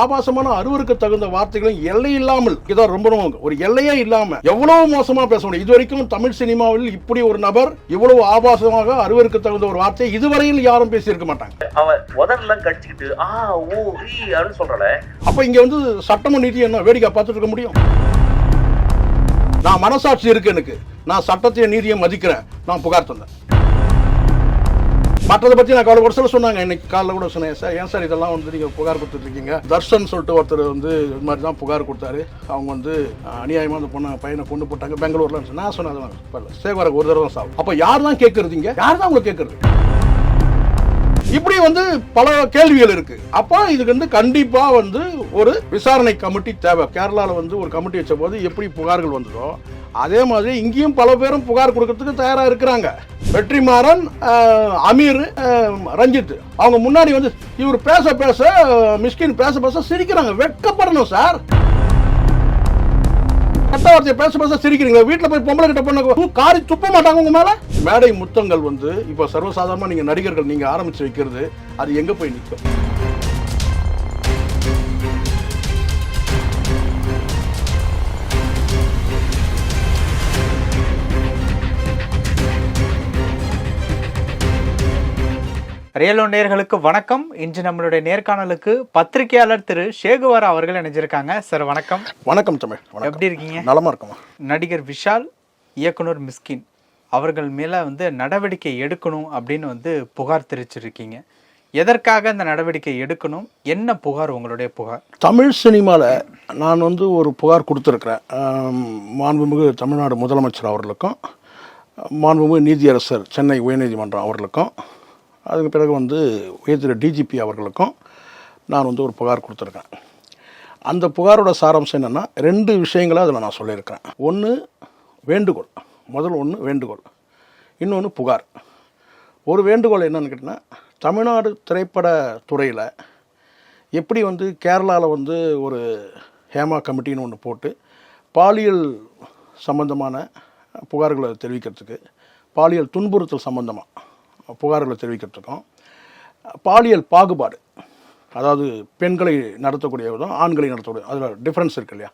ஆபாசமான அருவருக்கு தகுந்த வார்த்தைகளும் எல்லை இல்லாமல் இதான் ரொம்ப ரொம்ப ஒரு எல்லையே இல்லாம எவ்வளவு மோசமா பேச முடியும்? இதுவரைக்கும் தமிழ் சினிமாவில் இப்படி ஒரு நபர் இவ்வளவு ஆபாசமாக அருவருக்கு தகுந்த ஒரு வார்த்தை இதுவரையில் யாரும் பேசியிருக்க மாட்டாங்க. அவன் உதடெல்லாம் கடிச்சுக்கிட்டு ஆ ஓ அப்படின்னு சொல்றல அப்ப இங்க வந்து சட்டமும் நீதி என்ன வேடிக்கை பார்த்துட்டு இருக்க முடியும்? நான் மனசாட்சி இருக்கு எனக்கு. நான் சட்டத்தையும் நீதியை மதிக்கிறேன். நான் புகார் தந்தேன். மற்றதை பற்றி நான் கவலை ஒரு சில சொன்னாங்க. இன்னைக்கு காலைல கூட சொன்னேன் சார் ஏன் சார் இதெல்லாம் வந்து நீங்கள் புகார் கொடுத்துட்ருக்கீங்க? தர்ஷன் சொல்லிட்டு ஒருத்தர் வந்து இது மாதிரி தான் புகார் கொடுத்தாரு. அவங்க வந்து அநியாயமாக அந்த பொண்ணை பையனை கொண்டு போட்டாங்க பெங்களூர்ல. நான் சொன்னேன் அதெல்லாம் பரவாயில்ல சேகரக்கு ஒரு தடவை தான் சாகும் யார் தான் கேட்குறதுங்க யார் தான் உங்களுக்கு கேட்குறது? இப்படி வந்து பல கேள்விகள் இருக்கு. அப்போ இதுக்கு வந்து கண்டிப்பா வந்து ஒரு விசாரணை கமிட்டி தேவை. கேரளாவில் வந்து ஒரு கமிட்டி வச்ச போது எப்படி புகார்கள் வந்ததோ அதே மாதிரி இங்கேயும் பல பேரும் புகார் கொடுக்கறதுக்கு தயாராக இருக்கிறாங்க. வெற்றிமாறன் அமீர் ரஞ்சித். அவங்க முன்னாடி வந்து இவர் பேச பேச மிஸ்கின் பேச பேச சிரிக்கிறாங்க. வெட்கப்படணும் சார். கட்ட வார்த்தையை பேச பேச சிரிக்கிறீங்க. வீட்டில் போய் பொம்பளை கிட்ட பண்ண காரி துப்ப மாட்டாங்க உங்க மேல? மேடை முத்தங்கள் வந்து இப்போ சர்வசாதாரணமாக நீங்கள் நடிகர்கள் நீங்கள் ஆரம்பிச்சு வைக்கிறது அது எங்கே போய் நிற்கும் ரியலோ நேர்களுக்கு வணக்கம். இன்று நம்மளுடைய நேர்காணலுக்கு பத்திரிகையாளர் திரு ஷேகுவார் அவர்கள் இணைஞ்சிருக்காங்க. சார் வணக்கம். வணக்கம் தமிழ் எப்படி இருக்கீங்க? நலமா இருக்குமா நடிகர் விஷால் இயக்குனர் மிஸ்கின் அவர்கள் மேல வந்து நடவடிக்கை எடுக்கணும் அப்படின்னு வந்து புகார் தெரிவிச்சிருக்கீங்க. எதற்காக இந்த நடவடிக்கை எடுக்கணும்? என்ன புகார் உங்களுடைய புகார்? தமிழ் சினிமாவில் நான் வந்து ஒரு புகார் கொடுத்துருக்குறேன். மாண்புமிகு தமிழ்நாடு முதலமைச்சர் அவர்களுக்கும் மாண்புமிகு நீதியரசர் சென்னை உயர்நீதிமன்றம் அவர்களுக்கும். அதுக்கு பிறகு வந்து உயர்திரு டிஜிபி அவர்களுக்கும் நான் வந்து ஒரு புகார் கொடுத்துருக்கேன். அந்த புகாரோட சாராம்சம் என்னென்னா ரெண்டு விஷயங்களை அதில் நான் சொல்லியிருக்கிறேன். ஒன்று வேண்டுகோள். முதல் ஒன்று வேண்டுகோள். இன்னொன்று புகார். ஒரு வேண்டுகோள் என்னென்னு கேட்டிங்கன்னா தமிழ்நாடு திரைப்பட துறையில் எப்படி வந்து கேரளாவில் வந்து ஒரு ஹேமா கமிட்டின்னு ஒன்று போட்டு பாலியல் சம்பந்தமான புகார்களை தெரிவிக்கிறதுக்கு பாலியல் துன்புறுத்தல் சம்பந்தமாக புகார்களை தெரிவிக்கிறதுக்கும் பாலியல் பாகுபாடு அதாவது பெண்களை நடத்தக்கூடிய விதம் ஆண்களை நடத்தக்கூடிய அதில் டிஃப்ரென்ஸ் இருக்கு இல்லையா?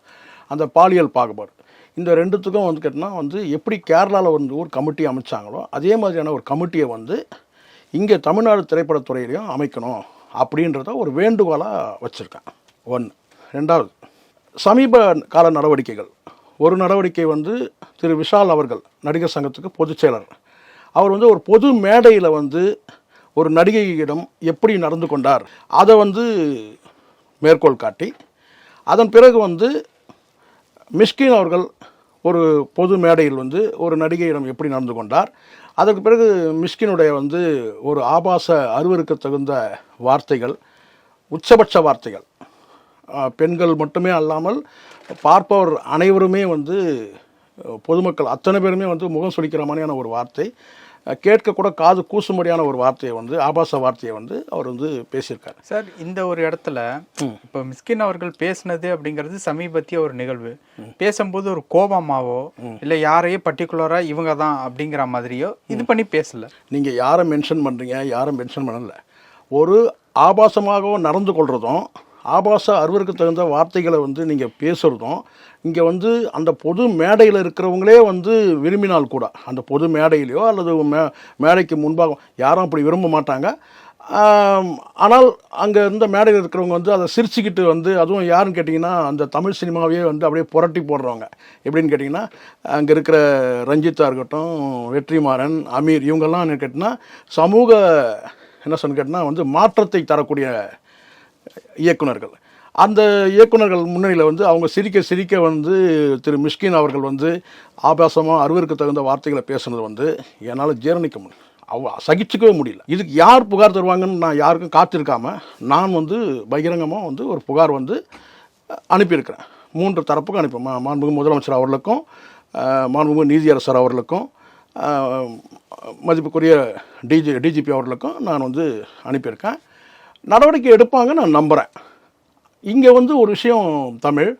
அந்த பாலியல் பாகுபாடு. இந்த ரெண்டுத்துக்கும் வந்து கேட்டினா வந்து எப்படி கேரளாவில் வந்து ஒரு கமிட்டி அமைச்சாங்களோ அதே மாதிரியான ஒரு கமிட்டியை வந்து இங்கே தமிழ்நாடு திரைப்படத்துறையிலையும் அமைக்கணும் அப்படின்றத ஒரு வேண்டுகோளாக வச்சுருக்கேன். ஒன்று ரெண்டாவது சமீப கால நடவடிக்கைகள். ஒரு நடவடிக்கை வந்து திரு விஷால் அவர்கள் நடிகர் சங்கத்துக்கு பொதுச் செயலர் அவர் வந்து ஒரு பொது மேடையில் வந்து ஒரு நடிகையிடம் எப்படி நடந்து கொண்டார் அதை வந்து மேற்கோள் காட்டி அதன் பிறகு வந்து மிஷ்கின் அவர்கள் ஒரு பொது மேடையில் வந்து ஒரு நடிகையிடம் எப்படி நடந்து கொண்டார் அதற்கு பிறகு மிஷ்கினுடைய வந்து ஒரு ஆபாச அருவருக்கு தகுந்த வார்த்தைகள் உச்சபட்ச வார்த்தைகள். பெண்கள் மட்டுமே அல்லாமல் பார்ப்பவர் அனைவருமே வந்து பொதுமக்கள் அத்தனை பேருமே வந்து முகம் சுளிக்கிற மாதிரியான ஒரு வார்த்தை. கேட்கக்கூட காது கூசும்படியான ஒரு வார்த்தையை வந்து ஆபாச வார்த்தையை வந்து அவர் வந்து பேசியிருக்காரு. சார் இந்த ஒரு இடத்துல இப்போ மிஸ்கின் அவர்கள் பேசுனது அப்படிங்கிறது சமீபத்திய ஒரு நிகழ்வு. பேசும்போது ஒரு கோபமாவோ இல்ல யாரையோ பர்டிகுலரா இவங்க தான் அப்படிங்கிற மாதிரியோ இது பண்ணி பேசல. நீங்கள் யாரை மென்ஷன் பண்ணுறீங்க யாரை மென்ஷன் பண்ணல. ஒரு ஆபாசமாக நடந்து கொள்றதும் ஆபாச அருவருக்கு தகுந்த வார்த்தைகளை வந்து நீங்கள் பேசுகிறதும் இங்கே வந்து அந்த பொது மேடையில் இருக்கிறவங்களே வந்து விரும்பினால் கூட அந்த பொது மேடையிலையோ அல்லது மே மேடைக்கு முன்பாக யாரும் அப்படி விரும்ப மாட்டாங்க. ஆனால் அங்கே இருந்த மேடையில் இருக்கிறவங்க வந்து அதை சிரிச்சுக்கிட்டு வந்து அதுவும் யாருன்னு கேட்டிங்கன்னா அந்த தமிழ் சினிமாவையே வந்து அப்படியே புரட்டி போடுறவங்க. எப்படின்னு கேட்டிங்கன்னா அங்கே இருக்கிற ரஞ்சித்தா இருக்கட்டும் வெற்றிமாறன் அமீர் இவங்கெல்லாம் என்ன கேட்டிங்கன்னா சமூக என்ன சொன்னு கேட்டிங்கன்னா வந்து மாற்றத்தை தரக்கூடிய இயக்குனர்கள் அந்த இயக்குனர்கள் முன்னணியில் வந்து அவங்க சிரிக்க சிரிக்க வந்து திரு மிஷ்கின் அவர்கள் வந்து ஆபாசமாக அருவருக்கு தகுந்த வார்த்தைகளை பேசுனது வந்து என்னால் ஜீரணிக்க முடியும் அவ சகிச்சுக்கவே முடியல. இதுக்கு யார் புகார் தருவாங்கன்னு நான் யாருக்கும் காத்திருக்காமல் நான் வந்து பகிரங்கமாக வந்து ஒரு புகார் வந்து அனுப்பியிருக்கிறேன். மூன்று தரப்புக்கும் அனுப்பி மா- மாண்புமிகு முதலமைச்சர் அவர்களுக்கும் மாண்புமிகு நீதியரசர் அவர்களுக்கும் மதிப்புக்குரிய டிஜி டிஜிபி அவர்களுக்கும் நான் வந்து அனுப்பியிருக்கேன். நடவடிக்கை எடுப்பாங்க நான் நம்புகிறேன் இங்கே வந்து ஒரு விஷயம் தமிழ்.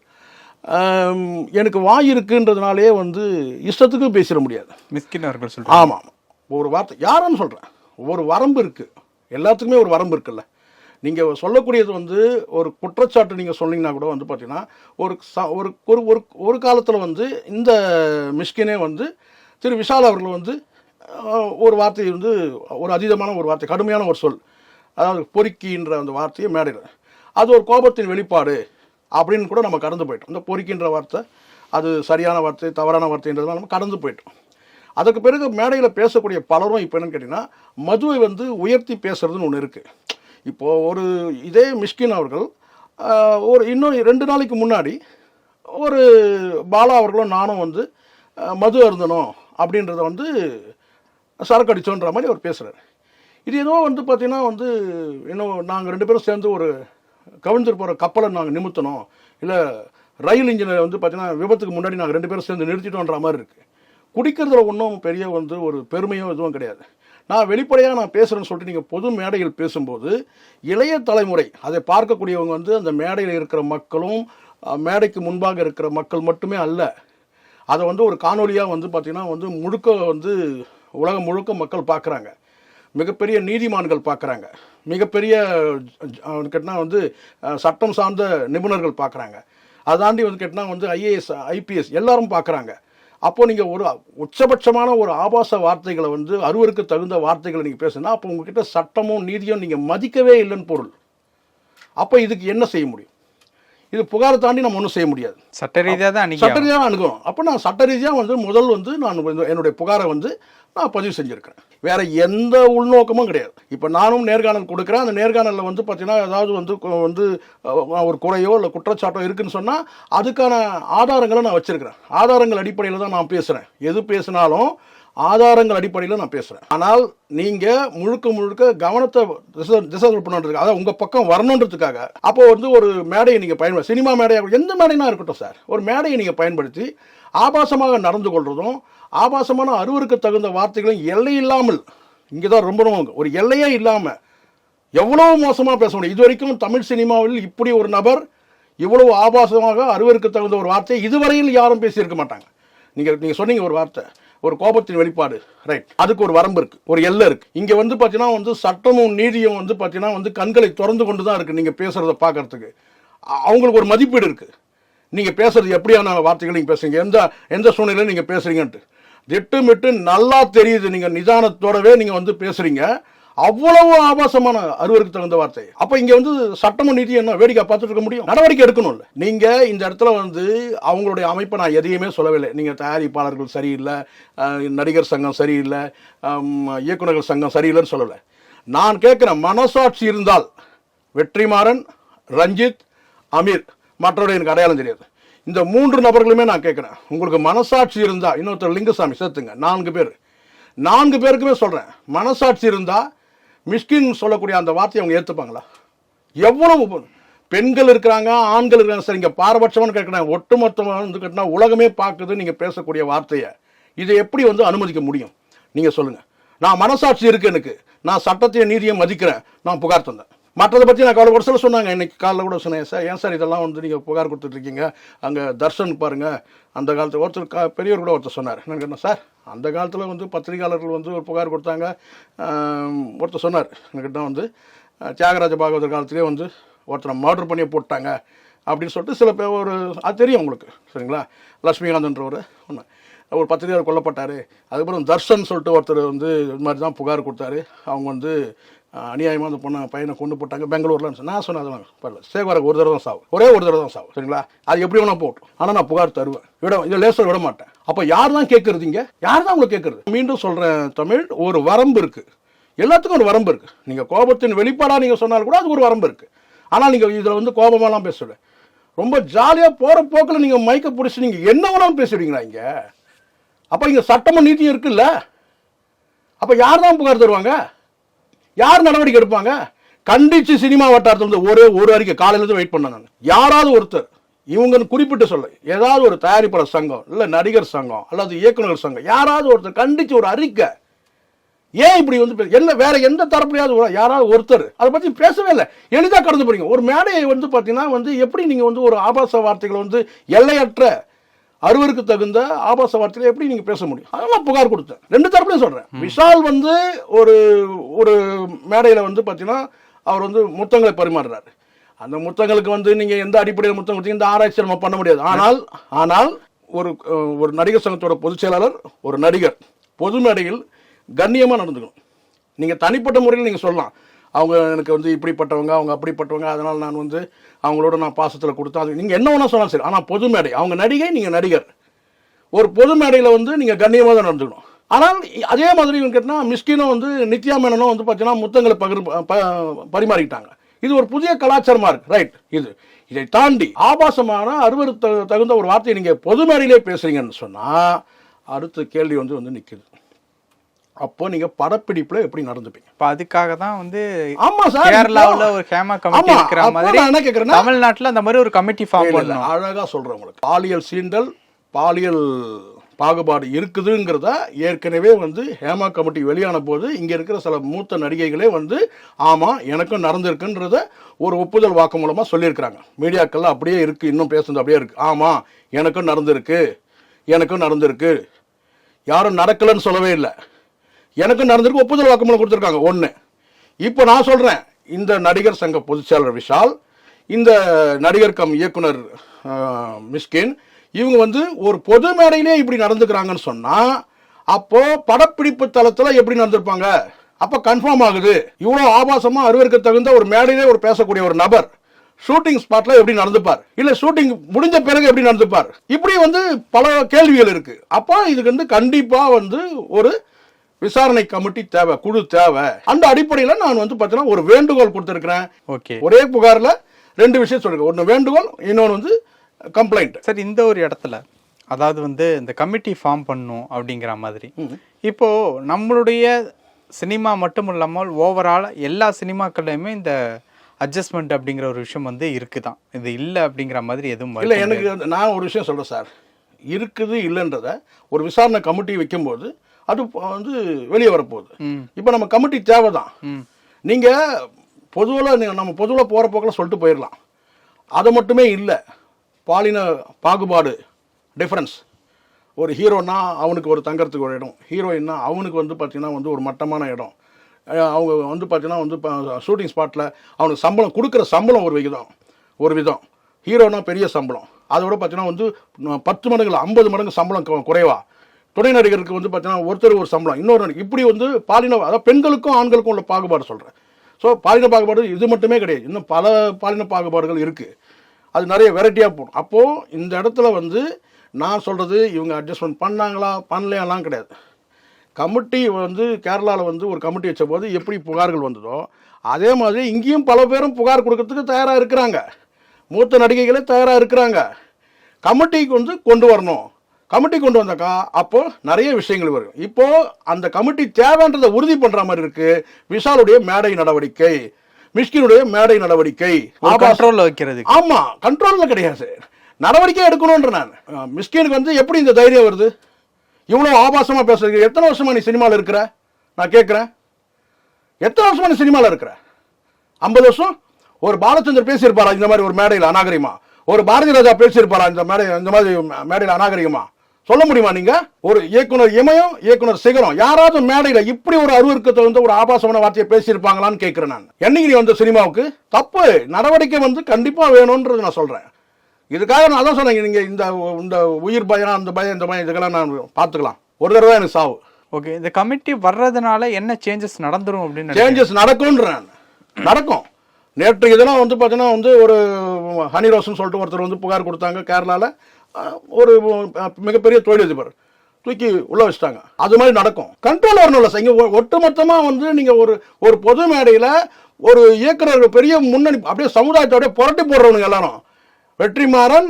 எனக்கு வாய் இருக்குன்றதுனாலே வந்து இஷ்டத்துக்கு பேசிட முடியாது. மிஸ்கின் அவர்கள் சொல்றாங்க ஆமாம் ஒரு வார்த்தை யாருன்னு சொல்கிறேன் ஒரு வரம்பு இருக்குது எல்லாத்துக்குமே ஒரு வரம்பு இருக்குல்ல. நீங்கள் சொல்லக்கூடியது வந்து ஒரு குற்றச்சாட்டு நீங்கள் சொன்னீங்கன்னா கூட வந்து பார்த்தீங்கன்னா ஒரு ச ஒரு ஒரு ஒரு ஒரு காலத்தில் வந்து இந்த மிஷ்கினே வந்து திரு விஷால் அவர்கள் வந்து ஒரு வார்த்தை வந்து ஒரு அதீதமான ஒரு வார்த்தை கடுமையான ஒரு சொல். அதாவது பொறுக்கின்ற அந்த வார்த்தையை மேடையில். அது ஒரு கோபத்தின் வெளிப்பாடு அப்படின்னு கூட நம்ம கடந்து போயிட்டோம். இந்த பொறுக்கின்ற வார்த்தை அது சரியான வார்த்தை தவறான வார்த்தைன்றதுலாம் நம்ம கடந்து போயிட்டோம். அதுக்கு பிறகு மேடையில் பேசக்கூடிய பலரும் இப்போ என்னன்னு கேட்டிங்கன்னா மதுவை வந்து உயர்த்தி பேசுகிறதுன்னு ஒன்று இருக்குது இப்போது ஒரு இதே மிஷ்கின் அவர்கள் ஒரு இன்னும் ரெண்டு நாளைக்கு முன்னாடி ஒரு பாலா அவர்களும் நானும் வந்து மது அருந்தணும் அப்படின்றத வந்து சரக்கு அடிச்சோன்ற மாதிரி அவர் பேசுகிறார் இது ஏதோ வந்து பார்த்தீங்கன்னா வந்து இன்னும் நாங்கள் ரெண்டு பேரும் சேர்ந்து ஒரு கவிழ்ந்துட்டு போகிற கப்பலை நாங்கள் நிமித்தணும் இல்லை ரயில் இன்ஜினை வந்து பார்த்தீங்கன்னா விபத்துக்கு முன்னாடி நாங்கள் ரெண்டு பேரும் சேர்ந்து நிறுத்திட்டோன்ற மாதிரி இருக்குது குடிக்கிறதுல ஒன்றும் பெரிய வந்து ஒரு பெருமையோ எதுவும் கிடையாது. நான் வெளிப்படையாக நான் பேசுகிறேன்னு சொல்லிட்டு நீங்கள் பொது மேடையில் பேசும்போது இளைய தலைமுறை அதை பார்க்கக்கூடியவங்க வந்து அந்த மேடையில் இருக்கிற மக்களும் மேடைக்கு முன்பாக இருக்கிற மக்கள் மட்டுமே அல்ல. அதை வந்து ஒரு காணொலியாக வந்து பார்த்திங்கன்னா வந்து முழுக்க வந்து உலகம் முழுக்க மக்கள் பார்க்குறாங்க மிகப்பெரிய நீதிமான்கள் பார்க்குறாங்க. மிகப்பெரிய கேட்டால் வந்து சட்டம் சார்ந்த நிபுணர்கள் பார்க்குறாங்க. அதை தாண்டி வந்து கேட்டால் வந்து ஐஏஎஸ் ஐபிஎஸ் எல்லாரும் பார்க்குறாங்க. அப்போது நீங்கள் ஒரு உச்சபட்சமான ஒரு ஆபாச வார்த்தைகளை வந்து அருவருக்கு தகுந்த வார்த்தைகளை நீங்கள் பேசுனா அப்போ உங்ககிட்ட சட்டமும் நீதியும் நீங்கள் மதிக்கவே இல்லைன்னு பொருள். அப்போ இதுக்கு என்ன செய்ய முடியும்? இது புகாரை தாண்டி நம்ம ஒன்றும் செய்ய முடியாது. சட்ட ரீதியாக தான் சட்ட ரீதியாக அணுகணும். அப்போ நான் சட்ட ரீதியாக வந்து முதல் வந்து நான் என்னுடைய புகாரை வந்து நான் பதிவு செஞ்சுருக்கிறேன். வேற எந்த உள்நோக்கமும் கிடையாது. இப்போ நானும் நேர்காணல் கொடுக்குறேன். அந்த நேர்காணலில் வந்து பார்த்தீங்கன்னா ஏதாவது வந்து வந்து ஒரு குறையோ இல்லை குற்றச்சாட்டோ இருக்குன்னு சொன்னால் அதுக்கான ஆதாரங்களை நான் வச்சிருக்கிறேன். ஆதாரங்கள் அடிப்படையில் தான் நான் பேசுகிறேன் எது பேசினாலும் ஆதாரங்கள் அடிப்படையில் நான் பேசுகிறேன் ஆனால் நீங்கள் முழுக்க முழுக்க கவனத்தை திசை திசை திருப்பணுன்றதுக்கு அதாவது உங்கள் பக்கம் வரணுன்றதுக்காக அப்போ வந்து ஒரு மேடையை நீங்கள் பயன்படுத்தி சினிமா மேடையாக எந்த மேடைனா இருக்கட்டும் சார் ஒரு மேடையை நீங்கள் பயன்படுத்தி ஆபாசமாக நடந்து கொள்வதும் ஆபாசமான அருவருக்கு தகுந்த வார்த்தைகளும் எல்லை இல்லாமல் இங்கே தான் ரொம்ப ரொம்ப ஒரு எல்லையே இல்லாமல் எவ்வளோ மோசமாக பேச முடியும். இது வரைக்கும் தமிழ் சினிமாவில் இப்படி ஒரு நபர் இவ்வளவு ஆபாசமாக அருவருக்கு தகுந்த ஒரு வார்த்தையை இதுவரையில் யாரும் பேசியிருக்க மாட்டாங்க. நீங்கள் நீங்கள் சொன்னீங்க ஒரு வார்த்தை ஒரு கோபத்தின் வெளிப்பாடு. ரைட் அதுக்கு ஒரு வரம்பு இருக்கு. ஒரு எல்லை இருக்கு. இங்க வந்து பார்த்தீங்கன்னா வந்து சட்டமும் நீதியும் வந்து பார்த்தீங்கன்னா வந்து கண்களை திறந்து கொண்டு தான் இருக்கு நீங்க பேசுறத பார்க்கறதுக்கு அவங்களுக்கு ஒரு மதிப்பீடு இருக்கு. நீங்க பேசுறது எப்படியான வார்த்தைகள் நீங்க பேசுறீங்க? எந்த எந்த சூழ்நிலையில நீங்க பேசுறீங்கன்ட்டு. திட்டுமிட்டு நல்லா தெரியுது. நீங்க நிதானத்தோடவே நீங்க வந்து பேசுறீங்க. அவ்வளவு ஆபாசமான அருவருக்கு தகுந்த வார்த்தை. அப்ப இங்க வந்து சட்டமும் நீதி என்ன வேடிக்கை பார்த்துட்டு இருக்க முடியும்? நடவடிக்கை எடுக்கணும்ல. நீங்க இந்த இடத்துல வந்து அவங்களுடைய அமைப்பை நான் எதையுமே சொல்லவில்லை. நீங்க தயாரிப்பாளர்கள் சரியில்லை நடிகர் சங்கம் சரியில்லை இயக்குநர்கள் இயக்குனர்கள் சங்கம் சரியில்லைன்னு சொல்லலை. நான் கேட்குறேன் மனசாட்சி இருந்தால் வெற்றிமாறன் ரஞ்சித் அமீர் மற்றவர்கள் எனக்கு அடையாளம் தெரியாது. இந்த மூன்று நபர்களுமே நான் கேட்குறேன். உங்களுக்கு மனசாட்சி இருந்தால் இன்னொருத்தர் லிங்குசாமி சேர்த்துங்க நான்கு பேர். நான்கு பேருக்குமே சொல்கிறேன் மனசாட்சி இருந்தால் மிஸ்கின் சொல்லக்கூடிய அந்த வார்த்தையை அவங்க ஏற்றுப்பாங்களா எவ்வளவு பெண்கள் இருக்கிறாங்க ஆண்கள் இருக்கிறாங்க சார் இங்கே பாரபட்சமானு கேட்குறாங்க ஒட்டுமொத்தமாக வந்து கேட்டினா உலகமே பார்க்குது நீங்கள் பேசக்கூடிய வார்த்தையை. இதை எப்படி வந்து அனுமதிக்க முடியும்? நீங்கள் சொல்லுங்கள் நான் மனசாட்சி இருக்கு எனக்கு. நான் சட்டத்தையும் நீதியை மதிக்கிறேன். நான் புகார் தந்தேன். மற்றதை பற்றி நான் கவலை ஒரு சில சொன்னாங்க. இன்னைக்கு காலைல கூட சொன்னேன் சார் ஏன் சார் இதெல்லாம் வந்து நீங்கள் புகார் கொடுத்துட்ருக்கீங்க? அங்கே தர்ஷன் பாருங்கள் அந்த காலத்தில் ஒருத்தர் கா பெரியவர் கூட ஒருத்தர் சொன்னார். நான் கேட்டேன் சார் அந்த காலத்தில் வந்து பத்திரிகையாளர்கள் வந்து ஒரு புகார் கொடுத்தாங்க. ஒருத்தர் சொன்னார். என்கிட்ட வந்து தியாகராஜ பாகவதர் காலத்திலே வந்து ஒருத்தரை மர்டர் பண்ணி போட்டாங்க அப்படின்னு சொல்லிட்டு சில பேர் ஒரு அது தெரியும் உங்களுக்கு சரிங்களா? லட்சுமிகாந்தன்றவர் ஒன்று ஒரு பத்திரிகையாளர் கொல்லப்பட்டார். அதுக்கப்புறம் தர்ஷன் சொல்லிட்டு ஒருத்தர் வந்து இது மாதிரி தான் புகார் கொடுத்தாரு. அவங்க வந்து அநியாயமாக அந்த பொண்ணை பையனை கொண்டு போட்டாங்க. பெங்களூர்லன்னு நான் சொன்னேன் அதெல்லாம் பரவாயில்ல சேகருக்கு ஒரு தடவை தான் சாவு. ஒரே ஒரு தடவை தான் சாவு சரிங்களா? அது எப்படி வேணால் போட்டோம். ஆனால் நான் புகார் தருவேன். விட இதை லேசர் விட மாட்டேன். அப்போ யார் தான் கேட்குறது இங்கே? யார் தான் உங்களை கேட்குறது மீண்டும் சொல்கிறேன் தமிழ் ஒரு வரம்பு இருக்குது எல்லாத்துக்கும் ஒரு வரம்பு இருக்குது நீங்கள் கோபத்தின் வெளிப்பாடாக நீங்கள் சொன்னாலும் கூட அது ஒரு வரம்பு இருக்குது ஆனால் நீங்கள் இதில் வந்து கோபமாலாம் பேசல. ரொம்ப ஜாலியாக போகிற போக்கில் நீங்கள் மைக்கை பிடிச்சி நீங்கள் என்ன வேணாலும் பேசுவீங்களா இங்கே? அப்போ இங்கே சட்டமும் நீதியும் இருக்குல்ல? அப்போ யார் தான் புகார் தருவாங்க? யார் நடவடிக்கை எடுப்பாங்க? கண்டிச்சு சினிமா வட்டாரத்தில் வந்து ஒரே ஒரு அறிக்கை காலையிலேருந்து வெயிட் பண்ண நான். யாராவது ஒருத்தர் இவங்கன்னு குறிப்பிட்டு சொல்ல. ஏதாவது ஒரு தயாரிப்பாளர் சங்கம் இல்லை நடிகர் சங்கம் அல்லது இயக்குநர் சங்கம் யாராவது ஒருத்தர் கண்டிச்சு ஒரு அறிக்கை. ஏன் இப்படி வந்து என்ன வேற எந்த தரப்புலையாவது ஒரு- யாராவது ஒருத்தர் அதை பற்றி பேசவே இல்லை. எளிதாக கடந்து போறீங்க. ஒரு மேடையை வந்து பார்த்தீங்கன்னா வந்து எப்படி நீங்கள் வந்து ஒரு ஆபாச வார்த்தைகளை வந்து எல்லையற்ற அறுவருக்கு தகுந்த ஆபாச வார்த்தைகளை எப்படி நீங்க பேச முடியும்? அதெல்லாம் புகார் கொடுத்தேன். ரெண்டு தரப்புலையும் சொல்றேன். விஷால் வந்து ஒரு ஒரு மேடையில் வந்து பார்த்தீங்கன்னா அவர் வந்து முத்தங்களை பரிமாறுறாரு. அந்த முத்தங்களுக்கு வந்து நீங்கள் எந்த அடிப்படையில் முத்தம் கொடுத்தீங்க இந்த ஆராய்ச்சி நம்ம பண்ண முடியாது. ஆனால் ஆனால் ஒரு ஒரு நடிகர் சங்கத்தோட பொதுச் செயலாளர் ஒரு நடிகர் பொது மேடையில் கண்ணியமாக நடந்துக்கணும். நீங்கள் தனிப்பட்ட முறையில் நீங்கள் சொல்லலாம். அவங்க எனக்கு வந்து இப்படிப்பட்டவங்க அவங்க அப்படிப்பட்டவங்க அதனால் நான் வந்து அவங்களோட நான் பாசத்தில் கொடுத்தா அது நீங்கள் என்ன வேணால் சொல்லலாம் சரி. ஆனால் பொது மேடை. அவங்க நடிகை நீங்கள் நடிகர். ஒரு பொது மேடையில் வந்து நீங்கள் கண்ணியமாக தான் நடந்துக்கணும். ஆனால் அதே மாதிரி கேட்டால் மிஸ்கினும் வந்து நித்யா மேனனும் வந்து பார்த்தீங்கன்னா முத்தங்களை பகிர் ப- பரிமாறிக்கிட்டாங்க. இது ஒரு புதிய கலாச்சாரமாக இருக்குது ரைட் இது இதை தாண்டி ஆபாசமான அறுவருக்கு தகுந்த ஒரு வார்த்தையை நீங்கள் பொது மேடையிலே பேசுகிறீங்கன்னு சொன்னால் அடுத்த கேள்வி வந்து வந்து நிற்கிது அப்போ நீங்கள் படப்பிடிப்பில் எப்படி நடந்துப்பீங்க? இப்ப அதுக்காக தான் வந்து ஆமா சார். கேரளாவுல ஒரு ஹேமா கமிட்டி இருக்கிற மாதிரி என்ன கேட்கறேன்னா தமிழ்நாட்டுல அந்த மாதிரி ஒரு கமிட்டி ஃபார்ம் இல்ல, இல்ல, பண்ணணும். அழகா சொல்றேன் உங்களுக்கு. பாலியல் சீண்டல் பாலியல் பாகுபாடு இருக்குதுங்கிறத ஏற்கனவே வந்து ஹேமா கமிட்டி வெளியான போது இங்க இருக்கிற சில மூத்த நடிகைகளே வந்து ஆமா எனக்கும் நடந்திருக்குன்றத ஒரு ஒப்புதல் வாக்கு மூலமா சொல்லியிருக்கிறாங்க. மீடியாக்கள்ல அப்படியே இருக்கு இன்னும் பேசுறது அப்படியே இருக்கு. ஆமா எனக்கும் நடந்திருக்கு எனக்கும் நடந்திருக்கு. யாரும் நடக்கலைன்னு சொல்லவே இல்லை. எனக்கும் நடந்திருக்கு ஒப்புதல் வாக்குமூலம் கொடுத்துருக்காங்க ஒன்று இப்போ நான் சொல்கிறேன் இந்த நடிகர் சங்க பொதுச்செயலர் விஷால் இந்த நடிகர் கம் இயக்குனர் மிஸ்கின் இவங்க வந்து ஒரு பொது மேடையிலே இப்படி நடந்துக்கிறாங்கன்னு சொன்னால் அப்போது படப்பிடிப்பு தளத்தில் எப்படி நடந்திருப்பாங்க? அப்போ கன்ஃபார்ம் ஆகுது. இவ்வளோ ஆபாசமாக அருவருக்கு தகுந்த ஒரு மேடையிலே ஒரு பேசக்கூடிய ஒரு நபர் ஷூட்டிங் ஸ்பாட்ல எப்படி நடந்துப்பார்? இல்ல ஷூட்டிங் முடிஞ்ச பிறகு எப்படி நடந்துப்பார்? இப்படி வந்து பல கேள்விகள் இருக்கு. அப்போ இதுக்கு வந்து கண்டிப்பா வந்து ஒரு விசாரணை கமிட்டி தேவை குழு தேவை. அந்த அடிப்படையில் நான் வந்து பார்த்தீங்கன்னா ஒரு வேண்டுகோள் கொடுத்துருக்கிறேன். ஓகே. ஒரே புகார்ல ரெண்டு விஷயம் சொல்லிருக்கேன். ஒன்று வேண்டுகோள் இன்னொன்று வந்து கம்ப்ளைண்ட் சரி இந்த ஒரு இடத்துல அதாவது வந்து இந்த கமிட்டி ஃபார்ம் பண்ணும் அப்படிங்கிற மாதிரி. இப்போ நம்மளுடைய சினிமா மட்டும் இல்லாமல் ஓவரால் எல்லா சினிமாக்கள்லையுமே இந்த அட்ஜஸ்ட்மெண்ட் அப்படிங்கிற ஒரு விஷயம் வந்து இருக்குதான். இது இல்லை அப்படிங்கிற மாதிரி எதுவும் இல்லை எனக்கு நான் ஒரு விஷயம் சொல்கிறேன் சார். இருக்குது இல்லைன்றத ஒரு விசாரணை கமிட்டி வைக்கும்போது அது வந்து வெளியே வரப்போகுது. இப்போ நம்ம கமிட்டி தேவை தான் நீங்கள் பொதுவில் நம்ம பொதுவில் போகிற போக்கில் சொல்லிட்டு போயிடலாம் அது மட்டுமே இல்லை. பாலின பாகுபாடு டிஃப்ரென்ஸ் ஒரு ஹீரோனா அவனுக்கு ஒரு தங்கறதுக்கு ஒரு இடம். ஹீரோயின்னா அவனுக்கு வந்து பார்த்திங்கன்னா வந்து ஒரு மட்டமான இடம். அவங்க வந்து பார்த்திங்கன்னா வந்து ஷூட்டிங் ஸ்பாட்டில் அவனுக்கு சம்பளம் கொடுக்குற சம்பளம் ஒரு விதம் ஒரு விதம். ஹீரோனா பெரிய சம்பளம். அதோட பார்த்தீங்கன்னா வந்து பத்து மடங்குல ஐம்பது மடங்கு சம்பளம் குறைவா. துணை நடிகருக்கு வந்து பார்த்தீங்கன்னா ஒருத்தர் ஒரு சம்பளம் இன்னொரு நடிகர் இப்படி வந்து பாலின அதாவது பெண்களுக்கும் ஆண்களுக்கும் உள்ள பாகுபாடு சொல்கிறேன் ஸோ பாலின பாகுபாடு இது மட்டுமே கிடையாது. இன்னும் பல பாலின பாகுபாடுகள் இருக்குது அது நிறைய வெரைட்டியாக போகணும் அப்போது இந்த இடத்துல வந்து நான் சொல்கிறது இவங்க அட்ஜஸ்ட்மெண்ட் பண்ணாங்களா பண்ணலையாலாம் கிடையாது. கமிட்டி வந்து கேரளாவில் வந்து ஒரு கமிட்டி வச்ச போது எப்படி புகார்கள் வந்ததோ அதே மாதிரி இங்கேயும் பல பேரும் புகார் கொடுக்கறதுக்கு தயாராக இருக்கிறாங்க. மூத்த நடிகைகளே தயாராக இருக்கிறாங்க. கமிட்டிக்கு வந்து கொண்டு வரணும். கமிட்டி கொண்டு வந்தாக்கா அப்போ நிறைய விஷயங்கள் வரும் இப்போ அந்த கமிட்டி தேவைன்றதை உறுதி பண்ற மாதிரி இருக்கு. விஷாலுடைய மேடை நடவடிக்கை மிஷ்கினுடைய மேடை நடவடிக்கை கண்ட்ரோல்ல வைக்கிறதுக்கு. ஆமா கண்ட்ரோல்ல கிடையாது. நடவடிக்கை எடுக்கணும்ன்ற நான். மிஸ்கினுக்கு வந்து எப்படி இந்த தைரியம் வருது? இவ்வளோ ஆபாசமா பேசுறது எத்தனை வருஷமா நீ சினிமாவில் இருக்கிற? நான் கேட்குறேன் எத்தனை வருஷமா நீ சினிமாவில் இருக்கிற? ஐம்பது வருஷம்? ஒரு பாலச்சந்தர் பேசியிருப்பாரா? இந்த மாதிரி ஒரு மேடையில் அநாகரிகமா? ஒரு பாரதி ராஜா பேசியிருப்பாரா? இந்த மேடை இந்த மாதிரி மேடையில் அநாகரிகமா? சொல்ல முடியுமா நீங்க? ஒரு இயக்குனர் இமயம் இயக்குனர் சிகரம். யாராவது மேடையில இப்படி ஒரு அருவருக்கத்தை வந்து ஒரு ஆபாசமான வார்த்தையை பேசியிருப்பாங்களான்னு கேட்கிறேன் நான். என்னைக்கு நீ வந்த சினிமாவுக்கு? தப்பு. நடவடிக்கை வந்து கண்டிப்பா வேணும்ன்றது நான் சொல்றேன். இதுக்காக நான் அதான் சொன்னேன் நீங்க இந்த இந்த உயிர் பயம் அந்த பயம் இந்த பயம் இதுக்கெல்லாம் நான் பார்த்துக்கலாம். ஒரு தடவை எனக்கு சாவு. ஓகே இந்த கமிட்டி வர்றதுனால என்ன சேஞ்சஸ் நடந்துரும் அப்படின்னு? சேஞ்சஸ் நடக்கும்ன்றேன் நடக்கும். நேற்று இதெல்லாம் வந்து பார்த்தீங்கன்னா வந்து ஒரு ஹனி ரோஸ்னு சொல்லிட்டு ஒருத்தர் வந்து புகார் கொடுத்தாங்க கேரளாவில் ஒரு மிகப்பெரிய தொழிலதிபர். தூக்கி உள்ள வச்சுட்டாங்க. அது மாதிரி நடக்கும். கண்ட்ரோல் வரணும்ல சார். இங்கே ஒட்டுமொத்தமாக வந்து நீங்கள் ஒரு ஒரு பொது மேடையில் ஒரு இயக்குனர் பெரிய முன்னணி அப்படியே சமுதாயத்தோட புரட்டி போடுறவனுங்க எல்லாரும். வெற்றிமாறன்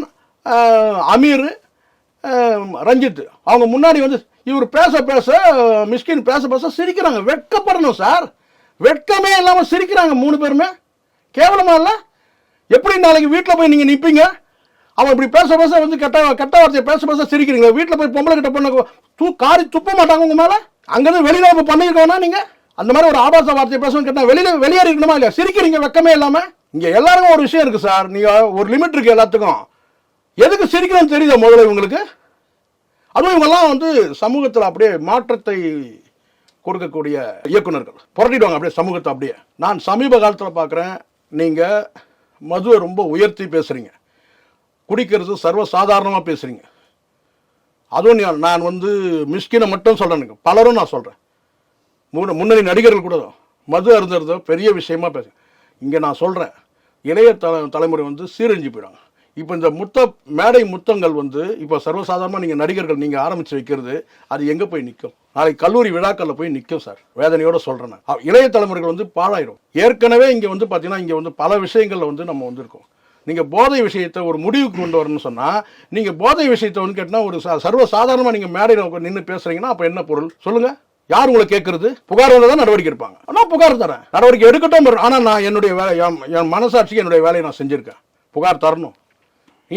அமீர் ரஞ்சித். அவங்க முன்னாடி வந்து இவர் பேச பேச மிஸ்கின் பேச பேச சிரிக்கிறாங்க. வெட்கப்படணும் சார். வெட்கமே இல்லாமல் சிரிக்கிறாங்க மூணு பேருமே. கேவலமா இல்லை? எப்படி நாளைக்கு வீட்டில் போய் நீங்கள் நிற்பீங்க அவன் இப்படி பேச பேச வந்து கெட்ட கெட்ட வார்த்தையை பேச பேச சிரிக்கிறீங்க. வீட்டில் போய் பொம்பளை கிட்ட பொண்ணு தூ காரி துப்ப மாட்டாங்க உங்கள் மேலே? அங்கேருந்து வெளியில் இப்போ பண்ணியிருக்கோன்னா நீங்கள் அந்த மாதிரி ஒரு ஆபாச வார்த்தையை பேசணும் கேட்டால் வெளியில் வெளியேறி இருக்கணுமா இல்லையா? சிரிக்கிறீங்க வெக்கமே இல்லாமல் இங்கே எல்லாருக்கும் ஒரு விஷயம் இருக்குது சார். நீங்கள் ஒரு லிமிட் இருக்குது எல்லாத்துக்கும். எதுக்கு சிரிக்கிறேன்னு தெரியுதா முதல்ல இவங்களுக்கு? அதுவும் இவங்கெல்லாம் வந்து சமூகத்தில் அப்படியே மாற்றத்தை கொடுக்கக்கூடிய இயக்குனர்கள் புரட்டிடுவாங்க அப்படியே சமூகத்தை அப்படியே. நான் சமீப காலத்தில் பார்க்குறேன் நீங்கள் மதுவை ரொம்ப உயர்த்தி பேசுகிறீங்க குடிக்கிறது சர்வசாதாரணமாக பேசுகிறீங்க அதுவும் நான் வந்து மிஸ்கினை மட்டும் சொல்கிறேனுங்க பலரும் நான் சொல்கிறேன் முன்னணி நடிகர்கள் கூட மது அருந்துறத பெரிய விஷயமா பேச இங்கே நான் சொல்கிறேன் இளைய தலைமுறை வந்து சீரழிஞ்சு போயிடுவாங்க. இப்போ இந்த முத்த மேடை முத்தங்கள் வந்து இப்போ சர்வசாதாரணமாக நீங்கள் நடிகர்கள் நீங்கள் ஆரம்பித்து வைக்கிறது அது எங்கே போய் நிற்கும் நாளைக்கு கல்லூரி விழாக்களில் போய் நிற்கும் சார். வேதனையோட சொல்கிறேன் நான். இளைய தலைமுறைகள் வந்து பாழாயிரும். ஏற்கனவே இங்கே வந்து பார்த்தீங்கன்னா இங்கே வந்து பல விஷயங்களில் வந்து நம்ம வந்திருக்கோம். நீங்கள் போதை விஷயத்தை ஒரு முடிவுக்கு கொண்டு வரணும்னு சொன்னால் நீங்கள் போதை விஷயத்தை வந்து கேட்டால் ஒரு ச- சர்வ சாதாரணமாக நீங்கள் மேடையில் நின்று பேசுகிறீங்கன்னா அப்போ என்ன பொருள்? சொல்லுங்கள் யார் உங்களை கேட்கறது புகார் வந்தால் தான் நடவடிக்கை எடுப்பாங்க. ஆனால் புகார் தரேன். நடவடிக்கை எடுக்கட்டும் ஆனால் நான் என்னுடைய வேலை என் என் மனசாட்சிக்கு என்னுடைய வேலையை நான் செஞ்சுருக்கேன். புகார் தரணும்.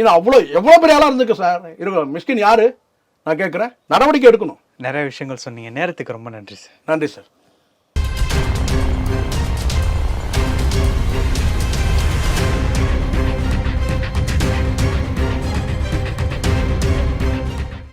நான் அவ்வளோ எவ்வளோ பெரிய ஆளாக இருந்துக்க சார் இருக்க மிஸ்கின் யாரு? நான் கேட்குறேன் நடவடிக்கை எடுக்கணும். நிறைய விஷயங்கள் சொன்னீங்க. நேரத்துக்கு ரொம்ப நன்றி சார் நன்றி சார்